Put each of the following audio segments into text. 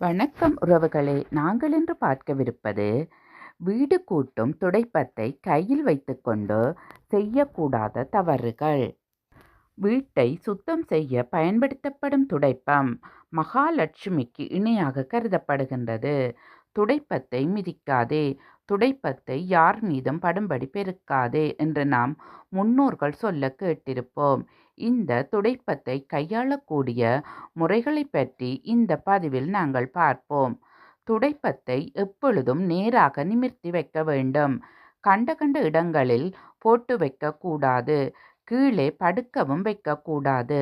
வணக்கம் உறவுகளே. நாங்கள் இன்று பார்க்கவிருப்பது வீடு கூட்டும் துடைப்பத்தை கையில் வைத்துக்கொண்டு செய்யக்கூடாத தவறுகள். வீட்டை சுத்தம் செய்ய பயன்படுத்தப்படும் துடைப்பம் மகாலட்சுமிக்கு இணையாக கருதப்படுகின்றது. துடைப்பத்தை மிதிக்காதே. துடைப்பத்தை யார் மீதும் படும்படி பெருக்காதே என்று நாம் முன்னோர்கள் சொல்ல கேட்டிருப்போம். இந்த துடைப்பத்தை கையாளக்கூடிய முறைகளை பற்றி இந்த பதிவில் நாங்கள் பார்ப்போம். துடைப்பத்தை எப்பொழுதும் நேராக நிமிர்த்தி வைக்க வேண்டும். கண்ட கண்ட இடங்களில் போட்டு வைக்கக்கூடாது கீழே படுக்கவும் வைக்கக்கூடாது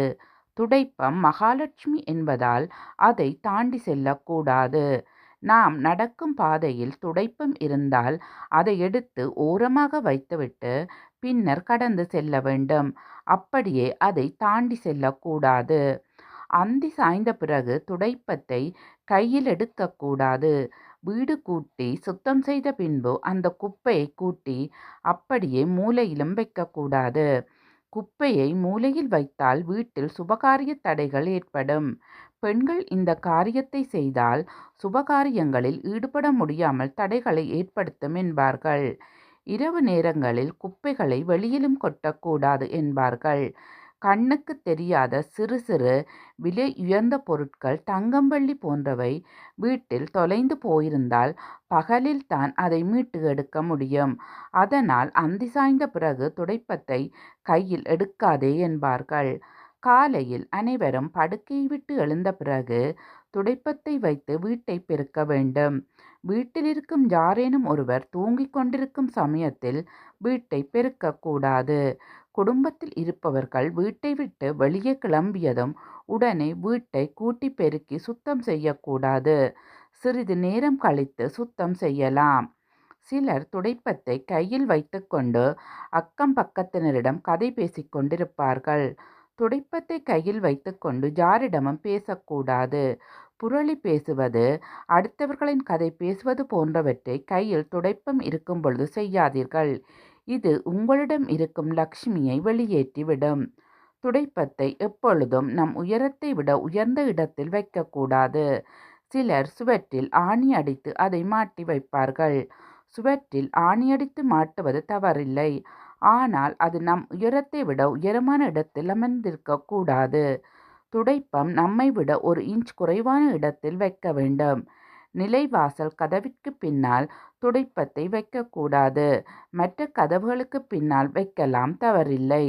துடைப்பம் மகாலட்சுமி என்பதால் அதை தாண்டி செல்லக்கூடாது நாம் நடக்கும் பாதையில் துடைப்பம் இருந்தால் அதை எடுத்து ஓரமாக வைத்துவிட்டு பின்னர் கடந்து செல்ல வேண்டும். அப்படியே அதை தாண்டி செல்லக்கூடாது. அந்தி சாய்ந்த பிறகு துடைப்பத்தை கையில் எடுக்கக்கூடாது. வீடு கூட்டி சுத்தம் செய்த பின்பு அந்த குப்பையை கூட்டி அப்படியே மூலையிலும் வைக்கக்கூடாது. குப்பையை மூலையில் வைத்தால் வீட்டில் சுபகாரிய தடைகள் ஏற்படும். பெண்கள் இந்த காரியத்தை செய்தால் சுபகாரியங்களில் ஈடுபட முடியாமல் தடைகளை ஏற்படுத்தும் என்பார்கள். இரவு நேரங்களில் குப்பைகளை வெளியிலும் கொட்டக்கூடாது என்பார்கள். கண்ணுக்கு தெரியாத சிறு சிறு விலை உயர்ந்த பொருட்கள் தங்கம்பள்ளி போன்றவை வீட்டில் தொலைந்து போயிருந்தால் பகலில் தான் அதை மீட்டு எடுக்க முடியும். அதனால் அந்தி சாய்ந்த பிறகு துடைப்பத்தை கையில் எடுக்காதே என்பார்கள். காலையில் அனைவரும் படுக்கையை விட்டு எழுந்த பிறகு துடைப்பத்தை வைத்து வீட்டை பெருக்க வேண்டும். வீட்டில் இருக்கும் யாரேனும் ஒருவர் தூங்கிக் கொண்டிருக்கும் சமயத்தில் வீட்டை பெருக்கக்கூடாது குடும்பத்தில் இருப்பவர்கள் வீட்டை விட்டு வெளியே கிளம்பியதும் உடனே வீட்டை கூட்டி பெருக்கி சுத்தம் செய்யக்கூடாது சிறிது நேரம் கழித்து சுத்தம் செய்யலாம். சிலர் துடைப்பத்தை கையில் வைத்துக்கொண்டு அக்கம் பக்கத்தினரிடம் கதை பேசிக் கொண்டிருப்பார்கள். துடைப்பத்தை கையில் வைத்துக்கொண்டு ஜாரிடமும் பேசக்கூடாது. புரளி பேசுவது அடுத்தவர்களின் கதை பேசுவது போன்றவற்றை கையில் துடைப்பம் இருக்கும் பொழுது செய்யாதீர்கள். இது உங்களிடம் இருக்கும் லக்ஷ்மியை வெளியேற்றிவிடும். துடைப்பத்தை எப்பொழுதும் நம் உயரத்தை விட உயர்ந்த இடத்தில் வைக்கக்கூடாது. சிலர் சுவற்றில் ஆணி அடித்து அதை மாட்டி வைப்பார்கள். சுவற்றில் ஆணியடித்து மாட்டுவது தவறில்லை. ஆனால் அது நம் உயரத்தை விட உயரமான இடத்தில் அமர்ந்திருக்க கூடாது துடைப்பம் நம்மை விட ஒரு இன்ச் குறைவான இடத்தில் வைக்க வேண்டும். நிலைவாசல் கதவிற்கு பின்னால் துடைப்பத்தை வைக்கக்கூடாது. மற்ற கதவுகளுக்கு பின்னால் வைக்கலாம் தவறில்லை.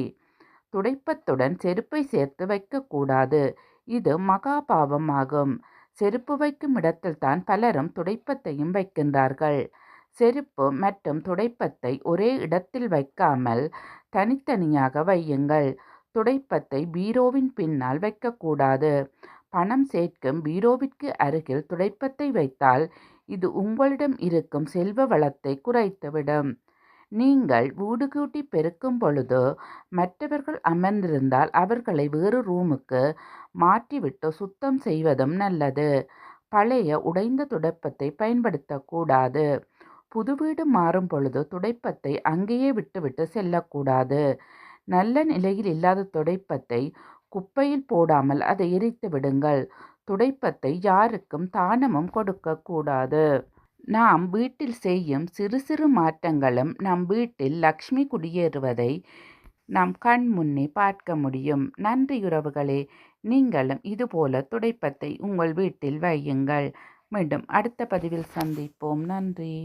துடைப்பத்துடன் செருப்பை சேர்த்து வைக்கக்கூடாது. இது மகாபாவமாகும். செருப்பு வைக்கும் இடத்தில்தான் பலரும் துடைப்பத்தையும் வைக்கின்றார்கள். செருப்பு மற்றும் துடைப்பத்தை ஒரே இடத்தில் வைக்காமல் தனித்தனியாக வையுங்கள். துடைப்பத்தை பீரோவின் பின்னால் வைக்கக்கூடாது. பணம் சேர்க்கும் பீரோவிற்கு அருகில் துடைப்பத்தை வைத்தால் இது உங்களிடம் இருக்கும் செல்வ வளத்தை குறைத்துவிடும். நீங்கள் வீடு கூட்டி பெருக்கும் பொழுது மற்றவர்கள் அமர்ந்திருந்தால் அவர்களை வேறு ரூமுக்கு மாற்றிவிட்டு சுத்தம் செய்வதும் நல்லது. பழைய உடைந்த துடைப்பத்தை பயன்படுத்தக்கூடாது. புது வீடு மாறும் பொழுது துடைப்பத்தை அங்கேயே விட்டுவிட்டு செல்லக்கூடாது. நல்ல நிலையில் இல்லாத துடைப்பத்தை குப்பையில் போடாமல் அதை எரித்து விடுங்கள். துடைப்பத்தை யாருக்கும் தானமும் கொடுக்கக்கூடாது. நாம் வீட்டில் செய்யும் சிறு சிறு மாற்றங்களும் நம் வீட்டில் லக்ஷ்மி குடியேறுவதை நாம் கண் முன்னே பார்க்க முடியும். நன்றி உறவுகளே நீங்களும் இதுபோல துடைப்பத்தை உங்கள் வீட்டில் வையுங்கள். மீண்டும் அடுத்த பதிவில் சந்திப்போம். நன்றி.